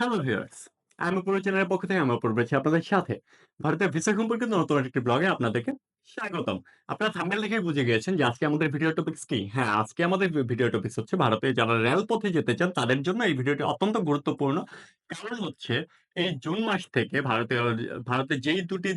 Hello viewers আমি পুরো চ্যানেলের পক্ষ থেকে আমি অপূর্ব আপনাদের সাথে। ভারতের ভিসা সম্পর্কিত নতুন একটি ব্লগে আপনাদেরকে স্বাগতম। আপনারা থাম্বনেল দেখে বুঝে গিয়েছেন যে আজকে আমাদের ভিডিও টপিকস কি? হ্যাঁ আজকে আমাদের ভিডিও টপিকস হচ্ছে ভারতে যারা রেলপথে যেতে চান, তাদের জন্য এই ভিডিওটি অত্যন্ত গুরুত্বপূর্ণ। কারণ হচ্ছে, এই জুন মাস থেকে ভারতে ভারতে যেই দুটি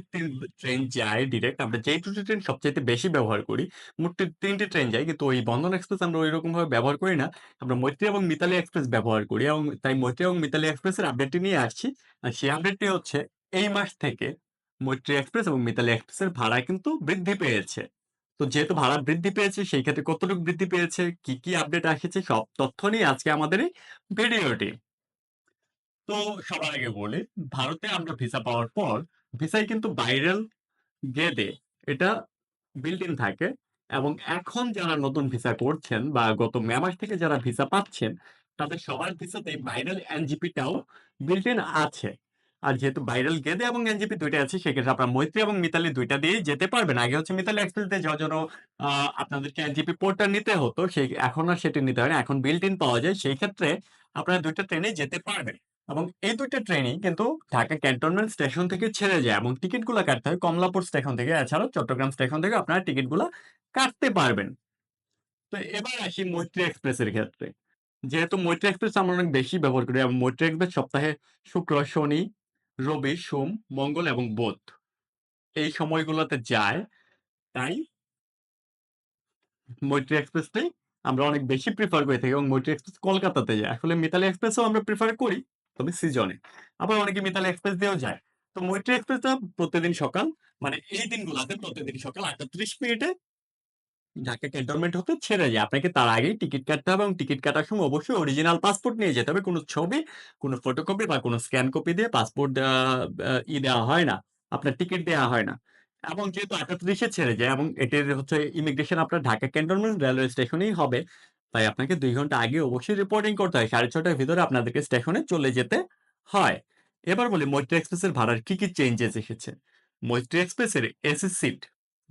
ট্রেন যায় ডিরেক্ট আমরা যেই দুটি ট্রেন সবচাইতে বেশি ব্যবহার করি, মোট তিনটি ট্রেন যায়, কিন্তু ওই বন্ধন এক্সপ্রেস আমরা ওই রকম ভাবে ব্যবহার করি না। আমরা মৈত্রী এবং মিতালি এক্সপ্রেস ব্যবহার করি এবং তাই মৈত্রী এবং মিতালি এক্সপ্রেসের আপডেটটি নিয়ে আসছি। সেই আপডেটটি হচ্ছে, এই মাস থেকে মৈত্রী এক্সপ্রেস এবং মিতালি এক্সপ্রেসের ভাড়া কিন্তু বৃদ্ধি পেয়েছে। তো যেহেতু ভাড়া বৃদ্ধি পেয়েছে, সেই ক্ষেত্রে কতটুকু বৃদ্ধি পেয়েছে, কি কি আপডেট আসছে, সব তথ্য নিয়ে আজকে আমাদের এই ভিডিওটি। তো সবার আগে বলি, ভারতে আমরা ভিসা পাওয়ার পর ভিসায় কিন্তু ভাইরাল গেদে এটা বিল্ট ইন থাকে এবং এখন যারা নতুন ভিসা করছেন বা গত মে মাস থেকে যারা ভিসা পাচ্ছেন, তাদের সবার ভিসাতে ভাইরাল এনজিপিটাও বিল্ট ইন আছে। আর যেহেতু ভাইরাল গেদে এবং এনজিপি দুইটা আছে, সেক্ষেত্রে আপনার মৈত্রী এবং মিতালি দুইটা দিয়েই যেতে পারবেন। আগে হচ্ছে মিতালি দিয়ে যাওয়ার জন্য আপনাদেরকে এনজিপি পোর্টটা নিতে হতো, সেই এখন আর সেটি নিতে হয় না এখন বিল্ট ইন পাওয়া যায়, সেই ক্ষেত্রে আপনারা দুইটা ট্রেনে যেতে পারবেন। এবং এই দুইটা ট্রেনই কিন্তু ঢাকা ক্যান্টনমেন্ট স্টেশন থেকে ছেড়ে যায় এবং টিকিটগুলো কাটতে হয় কমলাপুর স্টেশন থেকে। এছাড়াও চট্টগ্রাম স্টেশন থেকে আপনারা টিকিটগুলো কাটতে পারবেন। তো এবার আসি মৈত্রী এক্সপ্রেসের ক্ষেত্রে। যেহেতু মৈত্রী এক্সপ্রেস আমরা অনেক বেশি ব্যবহার করি এবং মৈত্রী এক্সপ্রেস সপ্তাহে শুক্র, শনি রবি, সোম, মঙ্গল এবং বুধ। এই সময়গুলোতে যায়, তাই মৈত্রী এক্সপ্রেসটাই আমরা অনেক বেশি প্রিফার করে থাকি এবং মৈত্রী এক্সপ্রেস কলকাতাতে যায়। আসলে মিতালি এক্সপ্রেসও আমরা প্রিফার করি, তবে সিজনে আবার অনেকে মিতালি এক্সপ্রেস দিয়েও যায়। তো মৈত্রী এক্সপ্রেসটা প্রতিদিন সকাল মানে এই দিনগুলোতে প্রতিদিন সকাল আটটা ত্রিশ মিনিটে ঢাকা ক্যান্টনমেন্ট হতে ছেড়ে যায়। আপনাকে তার আগেই টিকিট কাটতে হবে এবং টিকিট কাটার সময় অবশ্যই অরিজিনাল পাসপোর্ট নিয়ে যেতে হবে। কোনো ছবি, কোনো ফটোকপি বা কোনো স্ক্যান কপি দিয়ে পাসপোর্ট ই দেওয়া হয় না। আপনার টিকিট দেওয়া হয় না। এবং যেহেতু আটটা ত্রিশে ছেড়ে যায় এবং এটির হচ্ছে ইমিগ্রেশন আপনার ঢাকা ক্যান্টনমেন্ট রেলওয়ে স্টেশনেই হবে, তাই আপনাকে দুই ঘণ্টা আগে অবশ্যই রিপোর্টিং করতে হয়। সাড়ে ছটার ভিতরে আপনাদেরকে স্টেশনে চলে যেতে হয়। এবার বলি, মৈত্রী এক্সপ্রেসের ভাড়ার কি কি চেঞ্জেস এসেছে? মৈত্রী এক্সপ্রেসের এসি সিট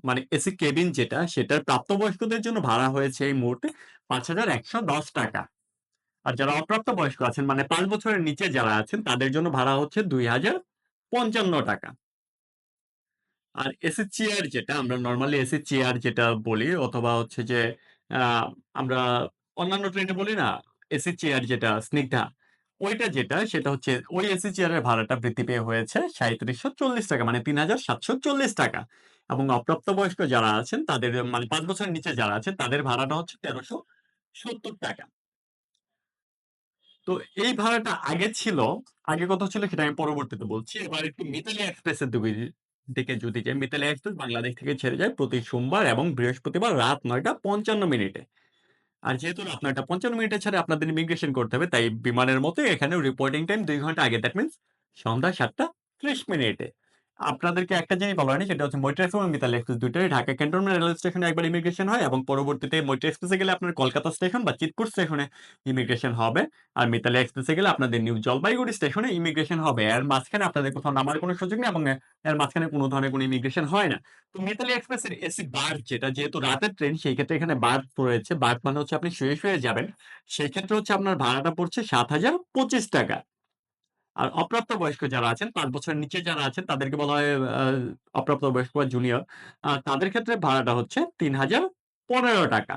মানে এসি কেবিন যেটা, সেটার প্রাপ্তবয়স্কদের জন্য ভাড়া হয়েছে এই মুহূর্তে পাঁচ হাজার একশো দশ টাকা। আর যারা অপ্রাপ্ত বয়স্ক আছেন মানে পাঁচ বছরের নিচে যারা আছেন, তাদের জন্য ভাড়া হচ্ছে দুই হাজার পঞ্চান্ন টাকা। আর এসি চেয়ার যেটা, আমরা নর্মালি এসি চেয়ার যেটা বলি, অথবা হচ্ছে যে আমরা অন্যান্য ট্রেনে বলি না এসি চেয়ার যেটা, স্নিগ্ধা, ওইটা যেটা, সেটা হচ্ছে ওই এসি চেয়ারের ভাড়াটা বৃদ্ধি পেয়ে হয়েছে সাঁত্রিশশো চল্লিশ টাকা মানে তিন হাজার সাতশো চল্লিশ টাকা। এবং অপ্রাপ্তবয়স্ক যারা আছেন তাদের মানে পাঁচ বছরের নিচে যারা আছেন তাদের ভাড়াটা হচ্ছে তেরোশো সত্তর টাকা। তো এই ভাড়াটা আগে ছিল আগে কত ছিল সেটা আমি পরবর্তীতে বলছি। এবার একটু মিতালি এক্সপ্রেসের দিকে দিকে যদি যাই মিতালি এক্সপ্রেস বাংলাদেশ থেকে ছেড়ে যায় প্রতি সোমবার এবং বৃহস্পতিবার রাত নয়টা পঞ্চান্ন মিনিটে। আর যেহেতু রাত নয়টা পঞ্চান্ন মিনিটে ছাড়া আপনাদের ইমিগ্রেশন করতে হবে তাই বিমানের মতো এখানে রিপোর্টিং টাইম দুই ঘণ্টা আগে দ্যাট মিনস সন্ধ্যা সাতটা ত্রিশ মিনিটে। আপনাদেরকে একটা জিনিস বলা হয়নি সেটা হচ্ছে মৈত্রী এবং মিতালি এক্সপ্রেস দুটোই ঢাকা ক্যান্টনমেন্ট রেলওয়ে স্টেশনে একবার ইমিগ্রেশন হয় এবং পরবর্তীতে মৈত্রী এক্সপ্রেসে গেলে আপনার কলকাতা স্টেশন বা চিতপুর স্টেশনে ইমিগ্রেশন হবে। আর মিতালি এক্সপ্রেসে গেলে আপনাদের নিউ জলপাইগুড়ি স্টেশনে ইমিগ্রেশন হবে। এর মাঝখানে আপনাদের কোথাও নামার কোনো সুযোগ নেই এবং এর মাঝখানে কোনো ধরনের কোনো ইমিগ্রেশন হয় না। তো মিতালি এক্সপ্রেসের এসি বার্থ যেটা, যেহেতু রাতের ট্রেন সেই ক্ষেত্রে এখানে বার্থ রয়েছে। বার্থ মানে হচ্ছে আপনি শুয়ে শুয়ে যাবেন। সেই ক্ষেত্রে হচ্ছে আপনার ভাড়াটা পড়ছে সাত হাজার পঁচিশ টাকা। আর অপ্রাপ্ত বয়স্ক যারা আছেন, পাঁচ বছরের নিচে যারা আছেন, তাদেরকে বলা হয় অপ্রাপ্ত বয়স্ক বা জুনিয়র তাদের ক্ষেত্রে ভাড়াটা হচ্ছে তিন হাজার পনেরো টাকা।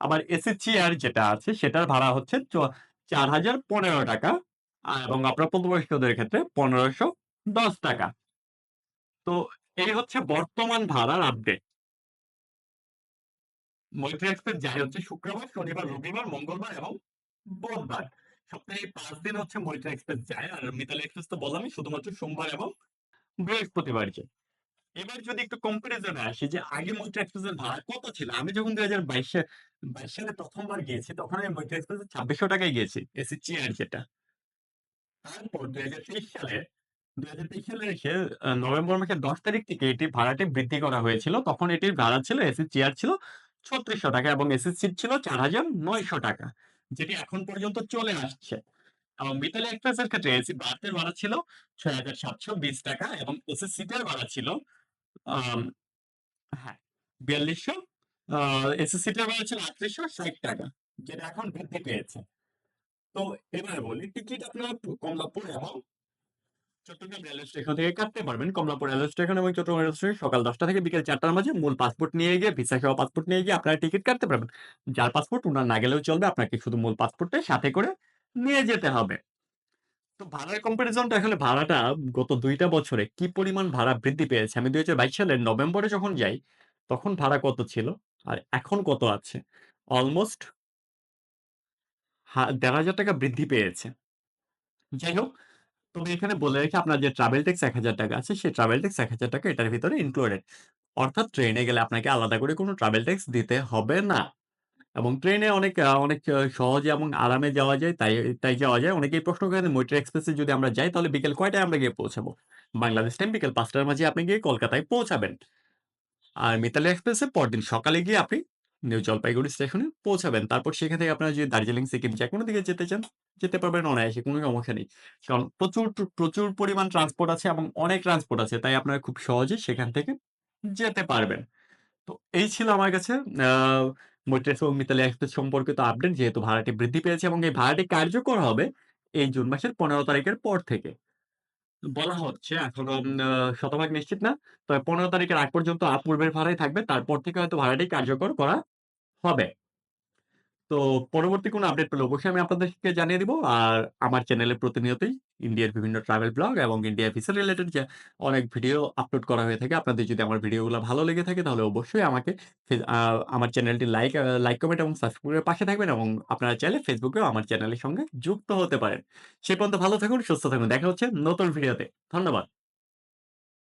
আবার এসি চেয়ার যেটা আছে, সেটার ভাড়া হচ্ছে চার হাজার পনেরো টাকা এবং অপ্রাপ্ত বয়স্কদের ক্ষেত্রে পনেরোশো দশ টাকা। তো এই হচ্ছে বর্তমান ভাড়ার আপডেট মৈত্রী এক্সপ্রেস যায় হচ্ছে শুক্রবার, শনিবার, রবিবার, মঙ্গলবার এবং বুধবার। সপ্তাহে পাঁচ দিন হচ্ছে এক্সপ্রেস যায়। আর এক্সপ্রেস তো বললামই, শুধুমাত্র সোমবার এবং বৃহস্পতিবার যায়। এবার যদি একটু কম্পারিজনে আসি যে আগে এক্সপ্রেসের ভাড়া কত ছিল? আমি যখন দুই হাজার বাইশে সালে প্রথমবার গিয়েছি, তখন আমি এক্সপ্রেসে ছাব্বিশশো টাকায় গিয়েছি এসি চেয়ার যেটা। তারপর দুই হাজার তেইশ সালে দুই হাজার তেইশ সালে এসে নভেম্বর মাসের দশ তারিখ থেকে এটি ভাড়াটি বৃদ্ধি করা হয়েছিল। তখন এটির ভাড়া ছিল এসি চেয়ার ছিল ছত্রিশশো টাকা এবং এসি সিট ছিল চার হাজার নয়শো টাকা। যেটি এখন পর্যন্ত চলে আসছে এবং মিতালি এক্সপ্রেসের ক্ষেত্রে এসি বাসের ভাড়া ছিল ছয় হাজার সাতশো বিশ টাকা এবং এসি সিটের ভাড়া ছিল হ্যাঁ। বিয়াল্লিশশো এসি সিটের ভাড়া ছিল আটত্রিশশো ষাট টাকা যেটা এখন বৃদ্ধি পেয়েছে। তো এবার বলি টিকিট আপনারা কমলাপুর এবং চট্টগ্রাম রেলওয়ে স্টেশন থেকে কাটতে পারবেন। কমলাপুর রেলওয়ে স্টেশন এবং চট্টগ্রাম রেলওয়ে স্টেশন সকাল ১০ টা থেকে বিকেল ৪ মাঝে মূল পাসপোর্ট নিয়ে গিয়ে ভিসা সহ পাসপোর্ট নিয়ে গিয়ে আপনারা টিকিট কাটতে পারবেন। যার পাসপোর্ট উনার না গেলেও চলবে। আপনাকে শুধু মূল পাসপোর্টটা সাথে করে নিয়ে যেতে হবে। তো ভাড়ার কম্পারিজনটা আসলে ভাড়াটা গত ২ টা বছরে কি পরিমাণ ভাড়া বৃদ্ধি পেয়েছে। আমি ২০২২ সালের নভেম্বরে যখন যাই, তখন ভাড়া কত ছিল? আর এখন কত আছে? অলমোস্ট হা ৳১৫০০ বৃদ্ধি পেয়েছে। যাই হোক, তবে এখানে বলে রেখে আপনার যে ট্রাভেল ট্যাক্স ৳১,০০০ আছে, সেই ট্রাভেল ট্যাক্স ৳১,০০০ এটার ভিতরে ইনক্লুডেড। অর্থাৎ ট্রেনে গেলে আপনাকে আলাদা করে কোনো ট্রাভেল ট্যাক্স দিতে হবে না। এবং ট্রেনে অনেক অনেক সহজে এবং আরামে যাওয়া যায়। তাই তাই যাওয়া যায়। অনেকেই প্রশ্ন করেন মৈত্রী এক্সপ্রেসে যদি আমরা যাই তাহলে বিকেল কয়টায় আমরা গিয়ে পৌঁছাবো? বাংলাদেশ টাইম বিকেল পাঁচটার মাঝে আপনি গিয়ে কলকাতায় পৌঁছাবেন। আর মিতালি এক্সপ্রেসে পরদিন সকালে গিয়ে আপনি নিউ জলপাইগুড়ি স্টেশনে পৌঁছাবেন। তারপর সেখান থেকে আপনারা যদি দার্জিলিং, সিকিম যে কোনো দিকে যেতে চান, যেতে পারবেন অনায়াসে কোনো সমস্যা নেই। কারণ প্রচুর প্রচুর পরিমাণ ট্রান্সপোর্ট আছে এবং অনেক ট্রান্সপোর্ট আছে। তাই আপনারা খুব সহজে সেখান থেকে যেতে পারবেন। তো এই ছিল আমার কাছে আ মৈত্রী এবং মিতালি এক্সপ্রেস সম্পর্কিত আপডেট যেহেতু ভাড়াটি বৃদ্ধি পেয়েছে এবং এই ভাড়াটি কার্যকর হবে এই জুন মাসের ১৫ তারিখের পর থেকে। বলা হচ্ছে এখনও শতভাগ নিশ্চিত না। তবে ১৫ তারিখের আগ পর্যন্ত পূর্বের ভাড়াই থাকবে। তারপর থেকে হয়তো ভাড়াটি কার্যকর করা হবে। তো পরবর্তী কোনো আপডেট পেলে অবশ্যই আমি আপনাদেরকে জানিয়ে দিব। আর আমার চ্যানেলে প্রতিনিয়তই ইন্ডিয়ার বিভিন্ন ট্রাভেল ব্লগ এবং ইন্ডিয়া ভিসা রিলেটেড যে অনেক ভিডিও আপলোড করা হয়ে থাকে। আপনাদের যদি আমার ভিডিওগুলো ভালো লেগে থাকে তাহলে অবশ্যই আমাকে আমার চ্যানেলটি লাইক লাইক, কমেন্ট এবং সাবস্ক্রাইব করে পাশে থাকবেন এবং আপনারা চাইলে ফেসবুকেও আমার চ্যানেলের সঙ্গে যুক্ত হতে পারেন। সে পর্যন্ত ভালো থাকুন, সুস্থ থাকুন। দেখা হচ্ছে নতুন ভিডিওতে। ধন্যবাদ।